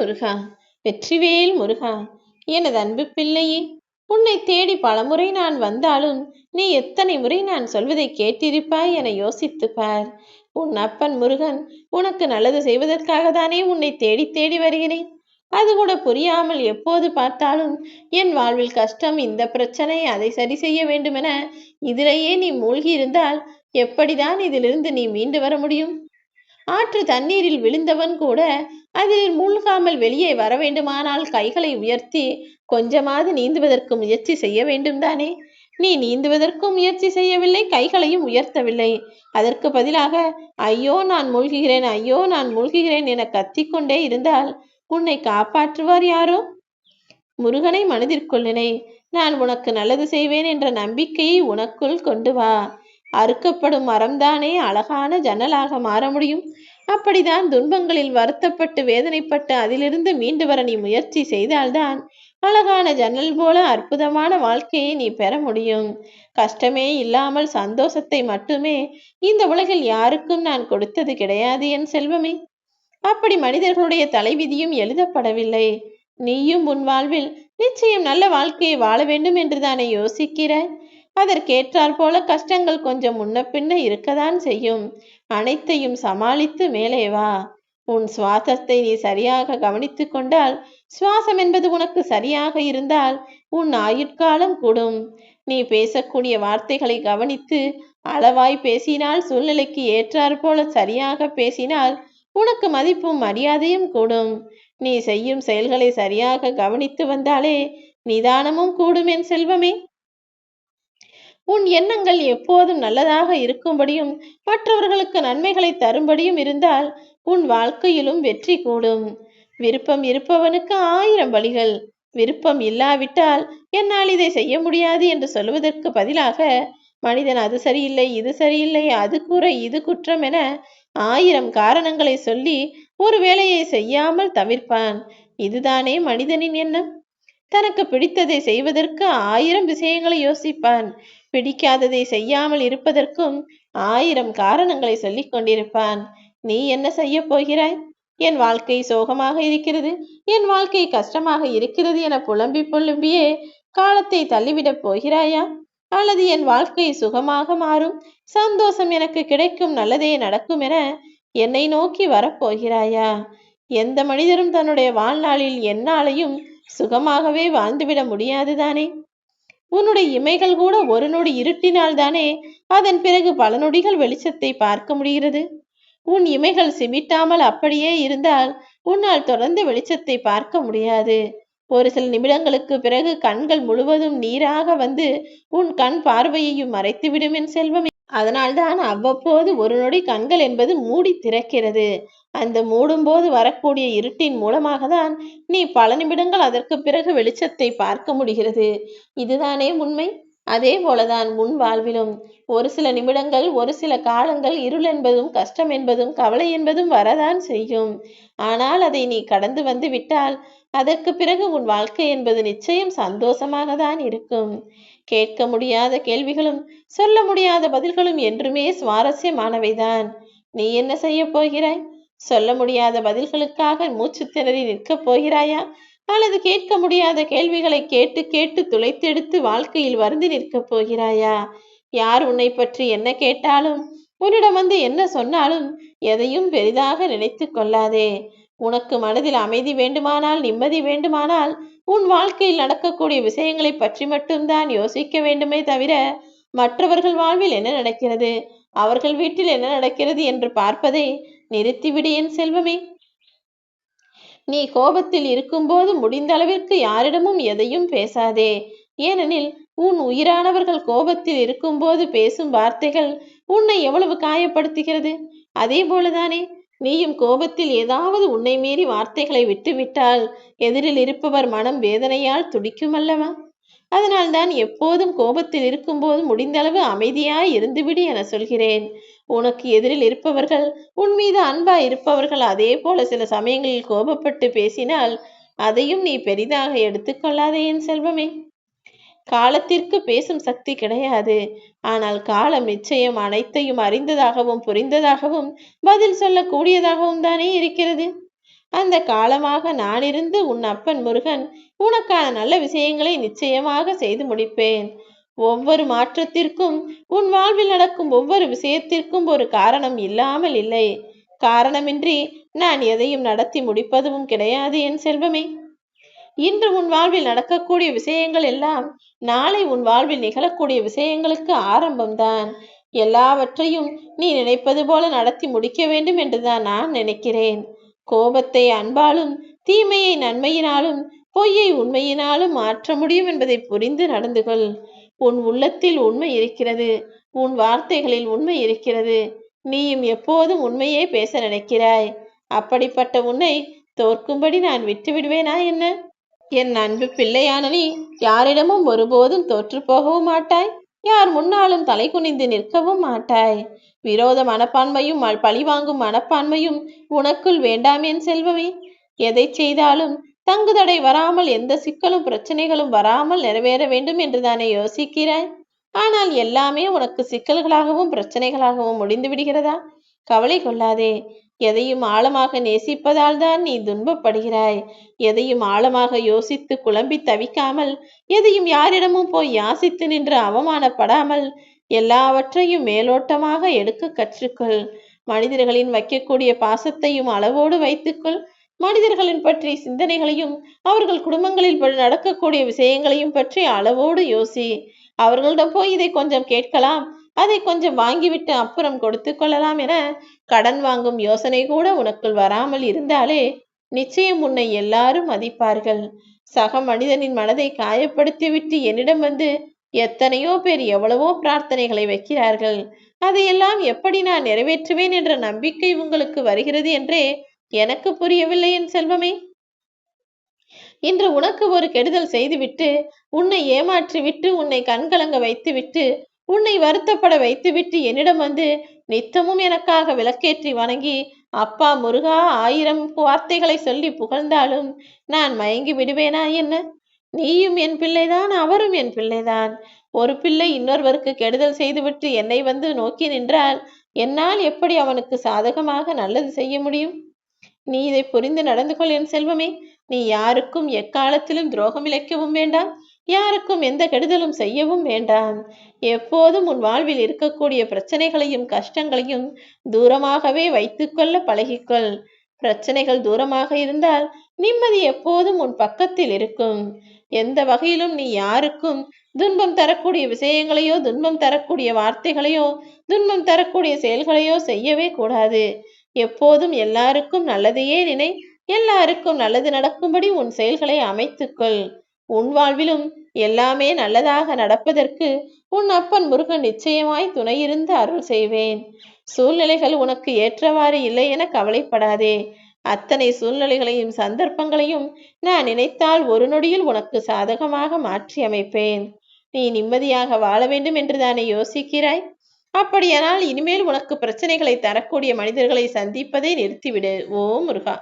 முருகா வெற்றிவேல் முருகா எனது அன்பு பிள்ளையே உன்னை தேடி பலமுறை நான் வந்தாலும் நீ எத்தனை முறை நான் சொல்வதை கேட்டிருப்பாய் என யோசித்து பார். உன் அப்பன் முருகன் உனக்கு நல்லது செய்வதற்காக தானே உன்னை தேடி தேடி வருகிறேன். அது கூட புரியாமல் எப்போது பார்த்தாலும் என் வாழ்வில் கஷ்டம் இந்த பிரச்சனை அதை சரி செய்ய வேண்டுமென இதிலேயே நீ மூழ்கி இருந்தால் எப்படிதான் இதிலிருந்து நீ மீண்டு வர முடியும்? ஆற்று தண்ணீரில் விழுந்தவன் கூட அதில் மூழ்காமல் வெளியே வர வேண்டுமானால் கைகளை உயர்த்தி கொஞ்சமாவது நீந்துவதற்கு முயற்சி செய்ய வேண்டும் தானே நீ நீந்துவதற்கும் முயற்சி செய்யவில்லை கைகளையும் உயர்த்தவில்லை. அதற்கு பதிலாக ஐயோ நான் மூழ்குகிறேன் ஐயோ நான் மூழ்குகிறேன் என கத்திக்கொண்டே இருந்தால் உன்னை காப்பாற்றுவார் யாரோ? முருகனை மனதிற்குள்ளினை நான் உனக்கு நல்லது செய்வேன் என்ற நம்பிக்கையை உனக்குள் கொண்டு வா. அறுக்கப்படும் மரம்தானே அழகான ஜன்னலாக மாற முடியும்? அப்படிதான் துன்பங்களில் வருத்தப்பட்டு வேதனைப்பட்டு அதிலிருந்து மீண்டு வர நீ முயற்சி செய்தால்தான் அழகான ஜன்னல் போல அற்புதமான வாழ்க்கையை நீ பெற முடியும். கஷ்டமே இல்லாமல் சந்தோஷத்தை மட்டுமே இந்த உலகில் யாருக்கும் நான் கொடுத்தது கிடையாது என் செல்வமே. அப்படி மனிதர்களுடைய தலைவிதியும் எழுதப்படவில்லை. நீயும் உன் வாழ்வில் நிச்சயம் நல்ல வாழ்க்கையை வாழ வேண்டும் என்று தானே யோசிக்கிறாய்? அதற்கேற்றாற் போல கஷ்டங்கள் கொஞ்சம் முன்ன பின்ன இருக்கத்தான் செய்யும். அனைத்தையும் சமாளித்து மேலே வா. உன் சுவாசத்தை நீ சரியாக கவனித்து கொண்டால் சுவாசம் என்பது உனக்கு சரியாக இருந்தால் உன் ஆயுட்காலம் கூடும். நீ பேசக்கூடிய வார்த்தைகளை கவனித்து அளவாய் பேசினால் சூழ்நிலைக்கு ஏற்றாற் போல சரியாக பேசினால் உனக்கு மதிப்பும் மரியாதையும் கூடும். நீ செய்யும் செயல்களை சரியாக கவனித்து வந்தாலே நிதானமும் கூடும் என் செல்வமே. உன் எண்ணங்கள் எப்போதும் நல்லதாக இருக்கும்படியும் மற்றவர்களுக்கு நன்மைகளை தரும்படியும் இருந்தால் உன் வாழ்க்கையிலும் வெற்றி கூடும். விருப்பம் இருப்பவனுக்கு ஆயிரம் வழிகள். விருப்பம் இல்லாவிட்டால் என்னால் இதை செய்ய முடியாது என்று சொல்வதற்கு பதிலாக மனிதன் அது சரியில்லை இது சரியில்லை அது கூற இது குற்றம் என ஆயிரம் காரணங்களை சொல்லி ஒரு வேலையை செய்யாமல் தவிர்ப்பான். இதுதானே மனிதனின் எண்ணம். தனக்கு பிடித்ததை செய்வதற்கு ஆயிரம் விஷயங்களை யோசிப்பான். பிடிக்காததை செய்யாமல் இருப்பதற்கும் ஆயிரம் காரணங்களை சொல்லிக் கொண்டிருப்பான். நீ என்ன செய்ய போகிறாய்? என் வாழ்க்கை சோகமாக இருக்கிறது. என் வாழ்க்கை கஷ்டமாக இருக்கிறது என புலம்பி புலம்பியே காலத்தை தள்ளிவிடப் போகிறாயா? அல்லது என் வாழ்க்கை சுகமாக மாறும்? சந்தோஷம் எனக்கு கிடைக்கும் நல்லதே நடக்கும் என என்னை நோக்கி வரப்போகிறாயா எந்த மனிதரும் தன்னுடைய வாழ்நாளில் என்னாலையும் சுகமாகவே வாழ்ந்துவிட முடியாதுதானே? உன்னுடைய இமைகள் கூட ஒரு நொடி இருட்டினால் தானே அதன் பிறகு பல நொடிகள் வெளிச்சத்தை பார்க்க முடிகிறது? உன் இமைகள் சிமிட்டாமல் அப்படியே இருந்தால் உன்னால் தொடர்ந்து வெளிச்சத்தை பார்க்க முடியாது. ஒரு சில நிமிடங்களுக்கு பிறகு கண்கள் முழுவதும் நீராக வந்து உன் கண் பார்வையையும் மறைத்துவிடும் என் செல்வமே. அதனால்தான் அவ்வப்போது ஒரு நொடி கண்கள் என்பது மூடி திறக்கிறது. அந்த மூடும்போது வரக்கூடிய இருட்டின் மூலமாக தான் நீ பல நிமிடங்கள் அதற்கு பிறகு வெளிச்சத்தை பார்க்க முடிகிறது. இதுதானே உண்மை? அதே போலதான் முன் வாழ்விலும். ஒரு சில நிமிடங்கள் ஒரு சில காலங்கள் இருள் என்பதும் கஷ்டம் என்பதும் கவலை என்பதும் வரதான் செய்யும். ஆனால் அதை நீ கடந்து வந்து விட்டால் அதற்கு பிறகு உன் வாழ்க்கை என்பது நிச்சயம் சந்தோஷமாக தான் இருக்கும். கேட்க முடியாத கேள்விகளும் சொல்ல முடியாத பதில்களும் என்றுமே சுவாரஸ்யமானவைதான். நீ என்ன செய்ய போகிறாய்? சொல்ல முடியாத பதில்களுக்காக மூச்சு திணறி நிற்கப் போகிறாயா? அல்லது கேட்க முடியாத கேள்விகளை கேட்டு கேட்டு துளைத்தெடுத்து வாழ்க்கையில் வருந்தி நிற்கப் போகிறாயா? யார் உன்னை பற்றி என்ன கேட்டாலும் உன்னிடம் வந்து என்ன சொன்னாலும் எதையும் பெரிதாக நினைத்து கொள்ளாதே. உனக்கு மனதில் அமைதி வேண்டுமானால் நிம்மதி வேண்டுமானால் உன் வாழ்க்கையில் நடக்கக்கூடிய விஷயங்களை பற்றி மட்டும்தான் யோசிக்க வேண்டுமே தவிர மற்றவர்கள் வாழ்வில் என்ன நடக்கிறது? அவர்கள் வீட்டில் என்ன நடக்கிறது என்று பார்ப்பதை நிறுத்திவிடு என் செல்வமே. நீ கோபத்தில் இருக்கும்போது முடிந்த அளவிற்கு யாரிடமும் எதையும் பேசாதே. ஏனெனில் உன் உயிரானவர்கள் கோபத்தில் இருக்கும்போது பேசும் வார்த்தைகள் உன்னை எவ்வளவு காயப்படுத்துகிறது? அதே போலதானே நீயும் கோபத்தில் ஏதாவது உன்னை மீறி வார்த்தைகளை விட்டுவிட்டால் எதிரில் இருப்பவர் மனம் வேதனையால் துடிக்கும் அல்லவா? அதனால்தான் எப்போதும் கோபத்தில் இருக்கும்போது முடிந்தளவு அமைதியாய் இருந்துவிடு என சொல்கிறேன். உனக்கு எதிரில் இருப்பவர்கள் உன் மீது அன்பாய் இருப்பவர்கள் அதே போல சில சமயங்களில் கோபப்பட்டு பேசினால் அதையும் நீ பெரிதாக எடுத்துக்கொள்ளாதே என் செல்வமே. காலத்திற்கு பேசும் சக்தி கிடையாது. ஆனால் காலம் நிச்சயம் அனைத்தையும் அறிந்ததாகவும் புரிந்ததாகவும் பதில் சொல்லக்கூடியதாகவும் தானே இருக்கிறது. அந்த காலமாக நானிருந்து உன் அப்பன் முருகன் உனக்கான நல்ல விஷயங்களை நிச்சயமாக செய்து முடிப்பேன். ஒவ்வொரு மாற்றத்திற்கும் உன் வாழ்வில் நடக்கும் ஒவ்வொரு விஷயத்திற்கும் ஒரு காரணம் இல்லாமல் இல்லை. காரணமின்றி நான் எதையும் நடத்தி முடிப்பதும் கிடையாது என் செல்வமே. இன்று உன் வாழ்வில் நடக்கக்கூடிய விஷயங்கள் எல்லாம் நாளை உன் வாழ்வில் நிகழக்கூடிய விஷயங்களுக்கு ஆரம்பம்தான். எல்லாவற்றையும் நீ நினைப்பது போல நடத்தி முடிக்க வேண்டும் என்றுதான் நான் நினைக்கிறேன். கோபத்தை அன்பாலும் தீமையை நன்மையினாலும் பொய்யை உண்மையினாலும் மாற்ற முடியும் என்பதை புரிந்து நடந்து கொள். உன் உள்ளத்தில் உண்மை இருக்கிறது. உன் வார்த்தைகளில் உண்மை இருக்கிறது. நீயும் எப்போதும் உண்மையே பேச நினைக்கிறாய். அப்படிப்பட்ட உன்னை தோற்கும்படி நான் விட்டு விடுவேனா என்ன? என் அன்பு பிள்ளையான நீ யாரிடமும் ஒருபோதும் தோற்று போகவும் மாட்டாய். யார் முன்னாலும் தலை குனிந்து நிற்கவும் மாட்டாய். விரோத மனப்பான்மையும் பழிவாங்கும் மனப்பான்மையும் உனக்குள் வேண்டாம் என் செல்வமே. எதை செய்தாலும் தங்குதடை வராமல் எந்த சிக்கலும் பிரச்சனைகளும் வராமல் நிறைவேற வேண்டும் என்று தானே யோசிக்கிறாய். ஆனால் எல்லாமே உனக்கு சிக்கல்களாகவும் பிரச்சனைகளாகவும் முடிந்து விடுகிறதா? கவலை கொள்ளாதே. எதையும் ஆழமாக நேசிப்பதால் தான் நீ துன்பப்படுகிறாய். எதையும் ஆழமாக யோசித்து குழம்பி தவிக்காமல் எதையும் யாரிடமும் போய் யாசித்து நின்று அவமானப்படாமல் எல்லாவற்றையும் மேலோட்டமாக எடுக்க கற்றுக்கொள். மனிதர்களின் வைக்கக்கூடிய பாசத்தையும் அளவோடு வைத்துக்கொள். மனிதர்களின் பற்றிய சிந்தனைகளையும் அவர்கள் குடும்பங்களில் நடக்கக்கூடிய விஷயங்களையும் பற்றி அளவோடு யோசி. அவர்களிடம் போய் இதை கொஞ்சம் கேட்கலாம். அதை கொஞ்சம் வாங்கிவிட்டு அப்புறம் கொடுத்து கொள்ளலாம் என கடன் வாங்கும் யோசனை கூட உனக்குள் வராமல் இருந்தாலே நிச்சயம் உன்னை எல்லாரும் மதிப்பார்கள். சக மனிதனின் மனதை காயப்படுத்திவிட்டு என்னிடம் வந்து எத்தனையோ பேர் எவ்வளவோ பிரார்த்தனைகளை வைக்கிறார்கள். அதையெல்லாம் எப்படி நான் நிறைவேற்றுவேன் என்ற நம்பிக்கை உங்களுக்கு வருகிறது என்றே எனக்கு புரியவில்லை என் செல்வமே. இன்று உனக்கு ஒரு கெடுதல் செய்துவிட்டு உன்னை ஏமாற்றிவிட்டு உன்னை கண்கலங்க வைத்துவிட்டு உன்னை வருத்தப்பட வைத்துவிட்டு என்னிடம் வந்து நித்தமும் எனக்காக விளக்கேற்றி வணங்கி அப்பா முருகா ஆயிரம் வார்த்தைகளை சொல்லி புகழ்ந்தாலும் நான் மயங்கி விடுவேனா என்ன? நீயும் என் பிள்ளைதான் அவரும் என் பிள்ளைதான். ஒரு பிள்ளை இன்னொருவருக்கு கெடுதல் செய்துவிட்டு என்னை வந்து நோக்கி நின்றால் என்னால் எப்படி அவனுக்கு சாதகமாக நல்லது செய்ய முடியும்? நீ இதை புரிந்து நடந்து கொள் என் செல்வமே. நீ யாருக்கும் எக்காலத்திலும் துரோகம் இழைக்கவும் வேண்டாம். யாருக்கும் எந்த கெடுதலும் செய்யவும் வேண்டாம். எப்போதும் உன் வாழ்வில் இருக்கக்கூடிய பிரச்சனைகளையும் கஷ்டங்களையும் தூரமாகவே வைத்துக்கொள்ள பழகிக்கொள். பிரச்சனைகள் தூரமாக இருந்தால் நிம்மதி எப்போதும் உன் பக்கத்தில் இருக்கும். எந்த வகையிலும் நீ யாருக்கும் துன்பம் தரக்கூடிய விஷயங்களையோ துன்பம் தரக்கூடிய வார்த்தைகளையோ துன்பம் தரக்கூடிய செயல்களையோ செய்யவே கூடாது. எப்போதும் எல்லாருக்கும் நல்லதையே நினை எல்லாருக்கும் நல்லது நடக்கும்படி உன் செயல்களை அமைத்துக்கொள் உன் வாழ்விலும் எல்லாமே நல்லதாக நடப்பதற்கு உன் அப்பன் முருகன் நிச்சயமாய் துணையிருந்து அருள் செய்வேன். சூழ்நிலைகள் உனக்கு ஏற்றவாறு இல்லை என கவலைப்படாதே. அத்தனை சூழ்நிலைகளையும் சந்தர்ப்பங்களையும் நான் நினைத்தால் ஒரு நொடியில் உனக்கு சாதகமாக மாற்றி அமைப்பேன். நீ நிம்மதியாக வாழ வேண்டும் என்று தானே யோசிக்கிறாய்? அப்படியானால் இனிமேல் உனக்கு பிரச்சனைகளை தரக்கூடிய மனிதர்களை சந்திப்பதை நிறுத்திவிடு ஓ முருகா.